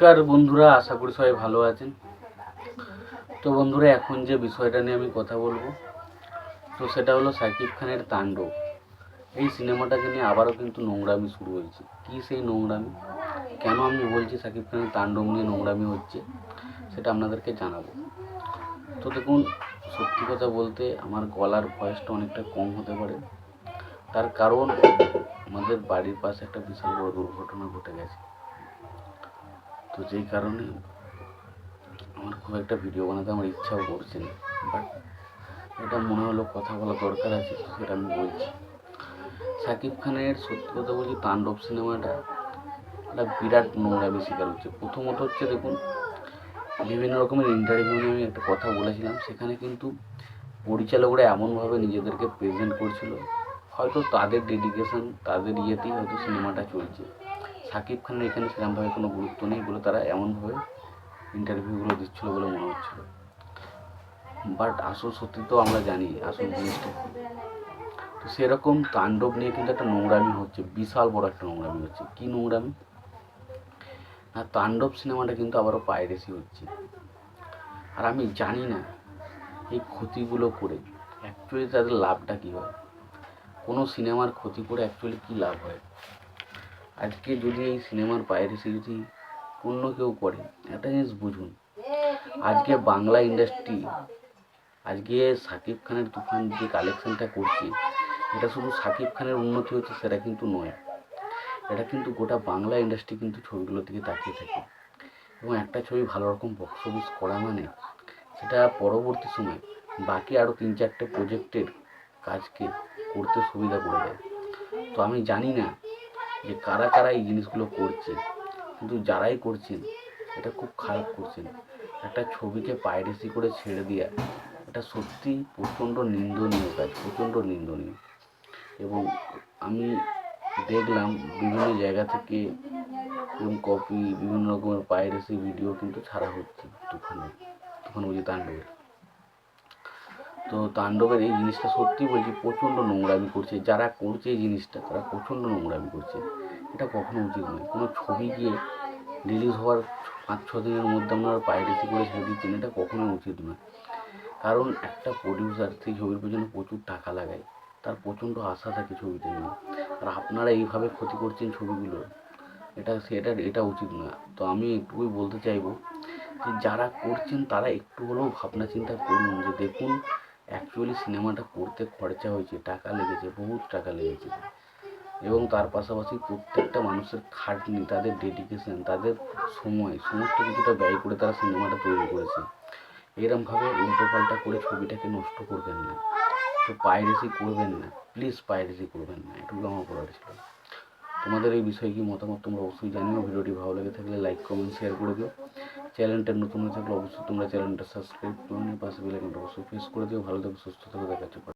নমস্কার বন্ধুরা, আশা করি সবাই ভালো আছেন। তো বন্ধুরা, এখন যে বিষয়টা নিয়ে আমি কথা বলব, তো সেটা হলো সাকিব খানের তাণ্ডব। এই সিনেমাটাকে নিয়ে আবারও কিন্তু নোংরামি শুরু হয়েছে। কী সেই নোংরামি? কেন আমি বলছি সাকিব খানের তাণ্ডব নিয়ে নোংরামি হচ্ছে, সেটা আপনাদেরকে জানাব। তো দেখুন, সত্যি কথা বলতে আমার গলার ভয়েসটা অনেকটা কম হতে পারে। তার কারণ আমাদের বাড়ির পাশে একটা বিশাল বড় দুর্ঘটনা ঘটে গেছে। তো যেই কারণে আমার খুব একটা ভিডিও বানাতে আমার ইচ্ছাও করছে না। বাট এটা মনে হলো কথা বলা দরকার আছে, সেটা আমি বলছি। সাকিব খানের সত্যি কথা বলছি, তাণ্ডব সিনেমাটা একটা বিরাট নোংরামি শিকার হচ্ছে। প্রথমত হচ্ছে দেখুন, বিভিন্ন রকমের ইন্টারভিউ নিয়ে আমি একটা কথা বলেছিলাম, সেখানে কিন্তু পরিচালকরা এমনভাবে নিজেদেরকে প্রেজেন্ট করছিল, হয়তো তাদের ডেডিকেশন তাদের ইয়েতেই হয়তো সিনেমাটা চলছে। সাকিব খানের এখানে সেরকমভাবে কোনো গুরুত্ব নেই বলে তারা এমনভাবে ইন্টারভিউগুলো দিচ্ছিল বলে মনে হচ্ছিল। বাট আসল সত্যি তো আমরা জানি, আসল জিনিসটা তো সেরকম তাণ্ডব নিয়ে কিন্তু একটা নোংরামি হচ্ছে, বিশাল বড় একটা নোংরামি হচ্ছে। কী নোংরামি? আর তাণ্ডব সিনেমাটা কিন্তু আবারও পাইরেসি হচ্ছে। আর আমি জানি না এই ক্ষতিগুলো করে অ্যাকচুয়ালি তাদের লাভটা কী হয়? কোনো সিনেমার ক্ষতি করে অ্যাকচুয়ালি কী লাভ হয়? আজকে যদি এই সিনেমার পাইরেসি যদি অন্য কেউ করে, একটা জিনিস বুঝুন, আজকে বাংলা ইন্ডাস্ট্রি আজকে সাকিব খানের তুফান যে কালেকশনটা করছে, এটা শুধু সাকিব খানের উন্নতি হচ্ছে সেটা কিন্তু নয়, এটা কিন্তু গোটা বাংলা ইন্ডাস্ট্রি কিন্তু ছবিগুলোর দিকে তাকিয়ে থাকে। এবং একটা ছবি ভালো রকম বক্স অফিস করা মানে সেটা পরবর্তী সময় বাকি আরও তিন চারটে প্রজেক্টের কাজকে করতে সুবিধা করে দেয়। তো আমি জানি না যে কারা কারা এই জিনিসগুলো করছে। কিন্তু যারাই করছেন, এটা খুব খারাপ করছেন। একটা ছবিকে পাইরেসি করে ছেড়ে দেওয়া এটা সত্যি প্রচণ্ড নিন্দনীয় কাজ, প্রচণ্ড নিন্দনীয়। এবং আমি দেখলাম বিভিন্ন জায়গা থেকে এবং কপি বিভিন্ন রকমের পাইরেসি ভিডিও কিন্তু ছাড়া হচ্ছে তুফানের তুফান বুঝি তাণ্ডবের তো তাণ্ডবের এই জিনিসটা সত্যি বলছি, প্রচণ্ড নোংরামি করছে। যারা করছে এই জিনিসটা, তারা প্রচণ্ড নোংরামি করছে। এটা কখনো উচিত নয়। কোনো ছবি গিয়ে রিলিজ হওয়ার পাঁচ, ছ দিনের মধ্যে আপনারা পাইরেসি করে ছেড়ে দিচ্ছেন, এটা কখনোই উচিত নয়। কারণ একটা প্রডিউসার সেই ছবির পেছনে প্রচুর টাকা লাগায়। তার প্রচণ্ড আশা থাকে ছবিতে নিয়ে। আর আপনারা এইভাবে ক্ষতি করছেন ছবিগুলোর, এটা সেটা এটা উচিত নয়। তো আমি একটুকুই বলতে চাইব যে, যারা করছেন তারা একটু হলেও ভাবনা চিন্তা করুন যে, দেখুন অ্যাকচুয়ালি সিনেমাটা করতে খরচা হয়েছে, টাকা লেগেছে, বহুত টাকা লেগেছে। এবং তার পাশাপাশি প্রত্যেকটা মানুষের খাটনি, তাদের ডেডিকেশন তাদের সময়, সমস্ত কিছুটা ব্যয় করে তারা সিনেমাটা তৈরি করেছে। এরমভাবে উল্টোপাল্টা করে ছবিটাকে নষ্ট করবেন না। তো পাইরেসি করবেন না। প্লিজ পাইরেসি করবেন না। এটুকু আমার বলার ছিল। তোমাদের এই বিষয়ে কি মতামত তোমরা অবশ্যই জানিও। ভিডিওটি ভালো লেগে থাকলে লাইক কমেন্ট শেয়ার করে দিও। চ্যানেলটা নতুন হয়ে থাকলে অবশ্যই তোমরা চ্যানেলটা সাবস্ক্রাইব করে নিও পাশে বেলাইকনটা অবশ্যই প্রেস করে দিও। ভালো থাকো, সুস্থ থাকো দেখাচ্ছে